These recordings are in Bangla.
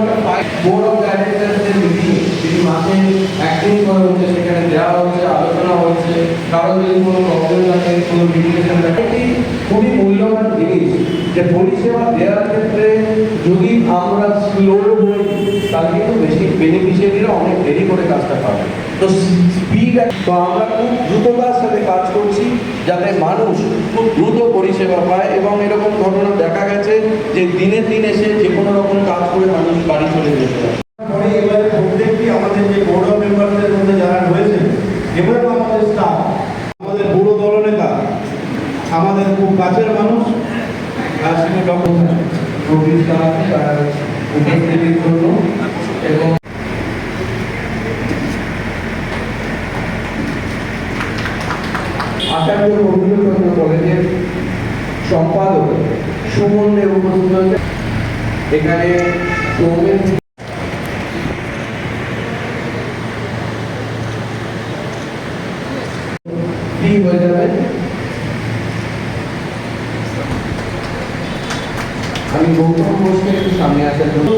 একটা বোর্ড অফ ডাইরেক্টরদের মিটিং যেটি মাসে একদিন করে হচ্ছে সেখানে দেওয়া হচ্ছে আলোচনা হচ্ছে কারও যদি কোনো প্রবলেম থাকে, কোনো লিমিটেশন থাকে, এটি খুবই মূল্যবান জিনিস যে পরিষেবা দেওয়ার ক্ষেত্রে যদি আমরা স্লো হই তাহলে কিন্তু বেশি বেনিফিশিয়ারিরা অনেক দেরি করে কাজটা পাবে। তো স্পিড তো আমরা খুব দ্রুততার সাথে কাজ করছি যাতে মানুষ খুব দ্রুত পরিষেবা পায় এবং এরকম ঘটনা দেখা গেছে যে দিনে দিন এসে যে কোনো রকম কাজ করে মানুষ বাড়ি চলে যেতে পারে। আমাদের রয়েছেন এবং আমাদের স্টাফ আমাদের বুড়ো আমাদের খুব কাছের মানুষ, আর সেটা ডক্টর প্রতিষ্ঠা তার উপস্থিতির জন্য আচার্য রবীন্দ্রচন্দ্র কলেজের সম্পাদক উপস্থিত এখানে আমি গৌতম ঘোষকে একটু সামনে আসার জন্য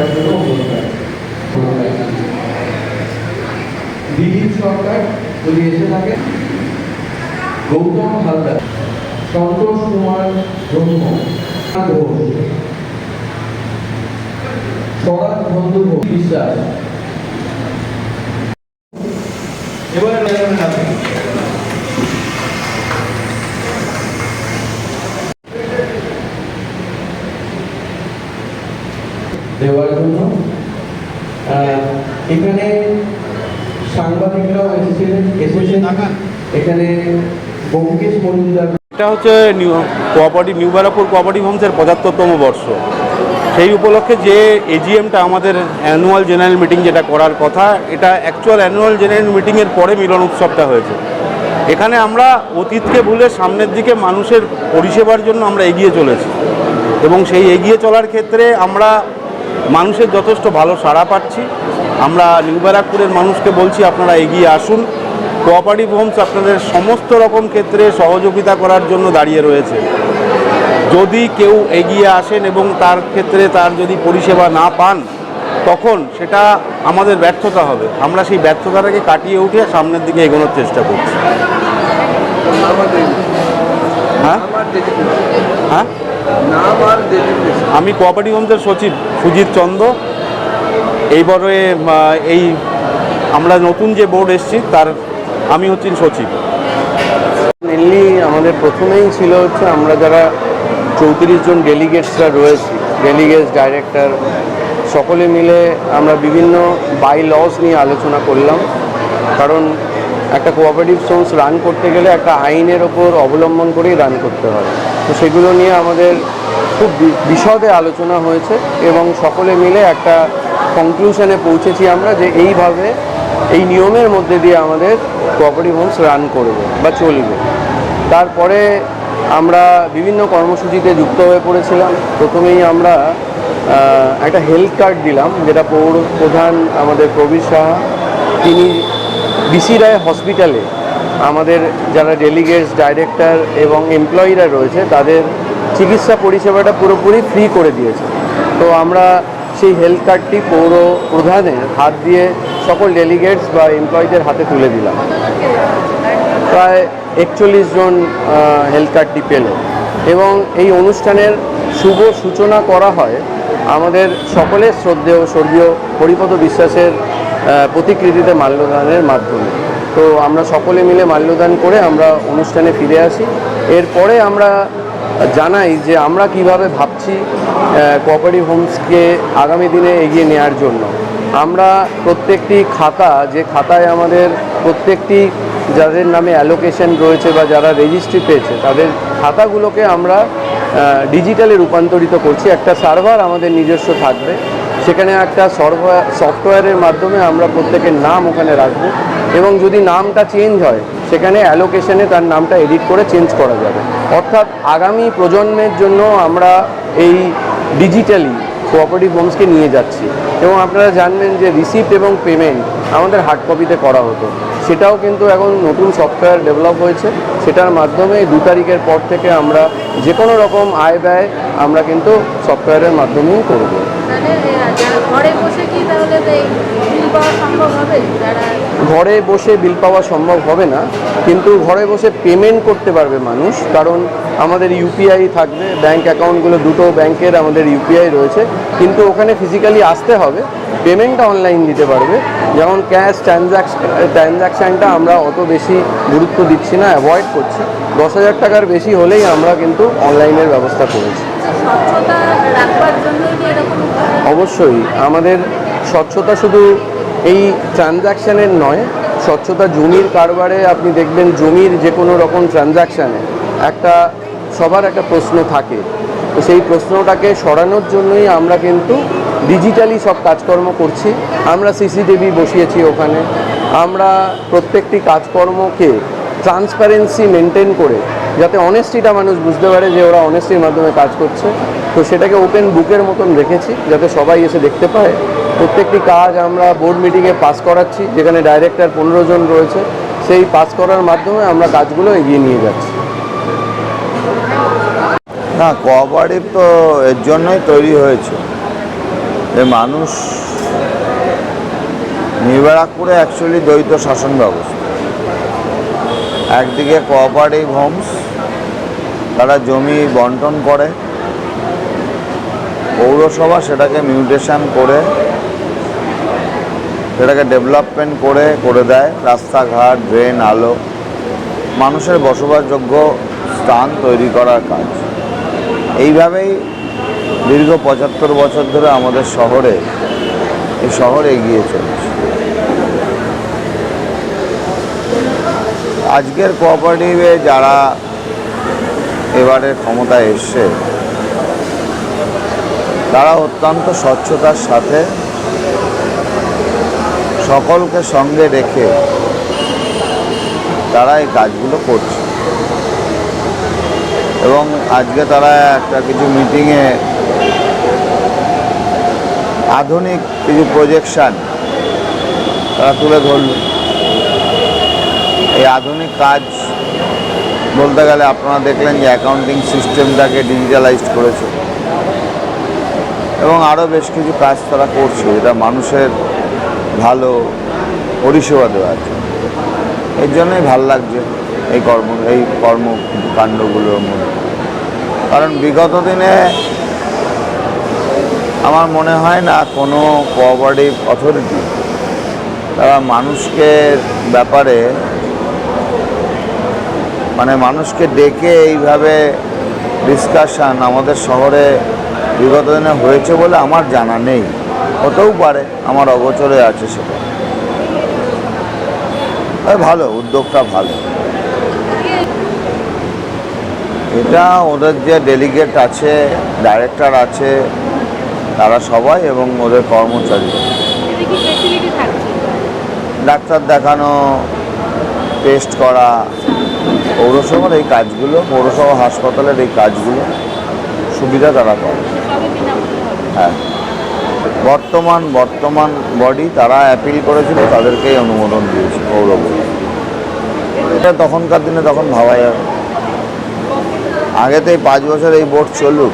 আসার জন্য অনুরোধ সরকার যদি এসে থাকে গৌতম হালদার, সন্তোষ কুমার ব্রহ্ম ঘোষ বন্ধু বিশ্বাস। এবারে লেখানো যাবে দেওয়ার জন্য। এখানে সাংবাদিকরাও এসেছিলেন এসেছেন। এখানে বঙ্কেশ মজুমদার। এটা হচ্ছে new cooperative new Barrackpore cooperative হোমসের পঁচাত্তরতম বর্ষ। সেই উপলক্ষে যে এজিএমটা আমাদের অ্যানুয়াল জেনারেল মিটিং যেটা করার কথা এটা অ্যাকচুয়াল অ্যানুয়াল জেনারেল মিটিংয়ের পরে মিলন উৎসবটা হয়েছে। এখানে আমরা অতীতকে ভুলে সামনের দিকে মানুষের পরিষেবার জন্য আমরা এগিয়ে চলেছি। এবং সেই এগিয়ে চলার ক্ষেত্রে আমরা মানুষের যথেষ্ট ভালো সাড়া পাচ্ছি। আমরা নিউ ব্যারাকপুরের মানুষকে বলছি, আপনারা এগিয়ে আসুন। কোঅপারেটিভ হোমস আপনাদের সমস্ত রকম ক্ষেত্রে সহযোগিতা করার জন্য দাঁড়িয়ে রয়েছে। যদি কেউ এগিয়ে আসেন এবং তার ক্ষেত্রে তার যদি পরিষেবা না পান, তখন সেটা আমাদের ব্যর্থতা হবে। আমরা সেই ব্যর্থতাটাকে কাটিয়ে উঠে সামনের দিকে এগোনোর চেষ্টা করছি। হ্যাঁ? হ্যাঁ? আমি কোঅপারেটিভ হোমসের সচিব সুজিত চন্দ্র। এইবারে এই আমরা নতুন যে বোর্ড এসছি তার আমি হচ্ছি সচিব। মেনলি আমাদের প্রথমেই ছিল হচ্ছে আমরা যারা চৌত্রিশ জন ডেলিগেটসরা রয়েছি ডেলিগেটস ডাইরেক্টর সকলে মিলে আমরা বিভিন্ন বাই লস নিয়ে আলোচনা করলাম। কারণ একটা কোঅপারেটিভ সোর্স রান করতে গেলে একটা আইনের ওপর অবলম্বন করেই রান করতে হয়। তো সেগুলো নিয়ে আমাদের খুব বিশদে আলোচনা হয়েছে এবং সকলে মিলে একটা কনক্লুশনে পৌঁছেছি আমরা যে এইভাবে এই নিয়মের মধ্যে দিয়ে আমাদের কোঅপারেটিভ হোমস রান করবে বা চলবে। তারপরে আমরা বিভিন্ন কর্মসূচিতে যুক্ত হয়ে পড়েছিলাম। প্রথমেই আমরা একটা হেলথ কার্ড দিলাম, যেটা পৌর প্রধান আমাদের প্রবীর সাহা, তিনি বিসি রায় হসপিটালে আমাদের যারা ডেলিগেটস ডাইরেক্টর এবং এমপ্লয়িরা রয়েছে, তাদের চিকিৎসা পরিষেবাটা পুরোপুরি ফ্রি করে দিয়েছে। তো আমরা সেই হেলথ কার্ডটি পৌর প্রধানের হাত দিয়ে সকল ডেলিগেটস বা এমপ্লয়ীদের হাতে তুলে দিলাম। প্রায় একচল্লিশ জন হেলথ কার্ডটি পেল। এবং এই অনুষ্ঠানের শুভ সূচনা করা হয় আমাদের সকলের শ্রদ্ধেয় স্বর্গীয় হরিপদ বিশ্বাসের প্রতিকৃতিতে মাল্যদানের মাধ্যমে। তো আমরা সকলে মিলে মাল্যদান করে আমরা অনুষ্ঠানে ফিরে আসি। এরপরে আমরা জানাই যে আমরা কীভাবে ভাবছি কোঅপারেটিভ হোমসকে আগামী দিনে এগিয়ে নেওয়ার জন্য। আমরা প্রত্যেকটি খাতা, যে খাতায় আমাদের প্রত্যেকটি যাদের নামে অ্যালোকেশন রয়েছে বা যারা রেজিস্ট্রি পেয়েছে, তাদের খাতাগুলোকে আমরা ডিজিটালে রূপান্তরিত করছি। একটা সার্ভার আমাদের নিজস্ব থাকবে। সেখানে একটা সফটওয়্যারের মাধ্যমে আমরা প্রত্যেকের নাম ওখানে রাখব এবং যদি নামটা চেঞ্জ হয়, সেখানে অ্যালোকেশনে তার নামটা এডিট করে চেঞ্জ করা যাবে। অর্থাৎ আগামী প্রজন্মের জন্য আমরা এই ডিজিটালি কোঅপারেটিভ হোমসকে নিয়ে যাচ্ছি। এবং আপনারা জানবেন যে রিসিপ্ট এবং পেমেন্ট আমাদের হার্ড কপিতে করা হতো। সেটাও কিন্তু এখন নতুন সফটওয়্যার ডেভেলপ হয়েছে। সেটার মাধ্যমে দু তারিখের পর থেকে আমরা যে কোনো রকম আয় ব্যয় আমরা কিন্তু সফটওয়্যারের মাধ্যমেই করব। মানে ঘরে বসে কি তাহলে বিল পাওয়া সম্ভব হবে? যারা ঘরে বসে বিল পাওয়া সম্ভব হবে না কিন্তু ঘরে বসে পেমেন্ট করতে পারবে মানুষ কারণ আমাদের ইউপিআই থাকবে ব্যাংক অ্যাকাউন্টগুলো দুটো ব্যাংকের আমাদের ইউপিআই রয়েছে কিন্তু ওখানে ফিজিক্যালি আসতে হবে পেমেন্টটা অনলাইন দিতে পারবে যেমন ক্যাশ ট্রানজ্যাকশন ট্রানজ্যাকশানটা আমরা অত বেশি গুরুত্ব দিচ্ছি না অ্যাভয়েড করছি দশ হাজার টাকার বেশি হলেই আমরা কিন্তু অনলাইনের ব্যবস্থা করেছি। স্বচ্ছতা রাখবার জন্যই কি এরকম অবশ্যই, আমাদের স্বচ্ছতা শুধু এই ট্রানজ্যাকশানের নয়, স্বচ্ছতা জমির কারবারে আপনি দেখবেন জমির যে কোনো রকম ট্রানজ্যাকশানে একটা, সবার একটা প্রশ্ন থাকে। তো সেই প্রশ্নটাকে সরানোর জন্যই আমরা কিন্তু ডিজিটালি সব কাজকর্ম করছি। আমরা সিসিটিভি বসিয়েছি ওখানে। আমরা প্রত্যেকটি কাজকর্মকে ট্রান্সপারেন্সি মেনটেন করে, যাতে অনেস্টিটা মানুষ বুঝতে পারে যে ওরা অনেস্টির মাধ্যমে কাজ করছে। তো সেটাকে ওপেন বুকের মতন রেখেছি, যাতে সবাই এসে দেখতে পায়। প্রত্যেকটি কাজ আমরা বোর্ড মিটিংয়ে পাস করাচ্ছি, যেখানে ডাইরেক্টর পনেরো জন রয়েছে, সেই পাস করার মাধ্যমে আমরা কাজগুলো এগিয়ে নিয়ে যাচ্ছি। না কোঅপারেটিভ তো এর জন্যই তৈরি হয়েছে। যে মানুষ নির্বারাকপুরে অ্যাকচুয়ালি দ্বৈত শাসন ব্যবস্থা। একদিকে কোঅপারেটিভ হোমস তারা জমি বন্টন করে পৌরসভা সেটাকে মিউটেশন করে, সেটাকে ডেভেলপমেন্ট করে করে দেয়। রাস্তাঘাট ড্রেন আলো, মানুষের বসবাসযোগ্য স্থান তৈরি করার কাজ। এইভাবেই দীর্ঘ পঁচাত্তর বছর ধরে আমাদের শহরে, এই শহর এগিয়ে চলেছে। আজকের কোঅপারেটিভে যারা এবারে ক্ষমতায় এসছে তারা অত্যন্ত স্বচ্ছতার সাথে সকলকে সঙ্গে রেখে তারা এই কাজগুলো করছে। এবং আজকে তারা একটা কিছু মিটিংয়ে আধুনিক কিছু প্রজেকশন তারা তুলে ধরল। এই আধুনিক কাজ বলতে গেলে আপনারা দেখলেন যে অ্যাকাউন্টিং সিস্টেমটাকে ডিজিটালাইজড করেছে। এবং আরও বেশ কিছু কাজ তারা করছে, যেটা মানুষের ভালো পরিষেবা দেওয়ার জন্য। এর জন্যই ভালো লাগছে এই কর্ম, এই কর্মকাণ্ডগুলোর মধ্যে। কারণ বিগত দিনে আমার মনে হয় না কোনো কোঅপারেটিভ অথরিটি তারা মানুষকে ব্যাপারে মানে মানুষকে ডেকে এইভাবে ডিসকাশন আমাদের শহরে বিগত দিনে হয়েছে বলে আমার জানা নেই। হতেও পারে আমার অগোচরে আছে সেটা। ভালো উদ্যোগটা ভালো। এটা ওদের যে ডেলিগেট আছে ডাইরেক্টর আছে তারা সবাই এবং ওদের কর্মচারী। ডাক্তার দেখানো টেস্ট করা পৌরসভার এই কাজগুলো পৌরসভা হাসপাতালের এই কাজগুলো সুবিধা তারা হবে হ্যাঁ। বর্তমান বর্তমান বডি তারা অ্যাপিল করেছিল, তাদেরকেই অনুমোদন দিয়েছে, গৌরব। এটা তখনকার দিনে তখন ভাবা যাবে আগে তো এই পাঁচ বছর এই বোর্ড চলুক।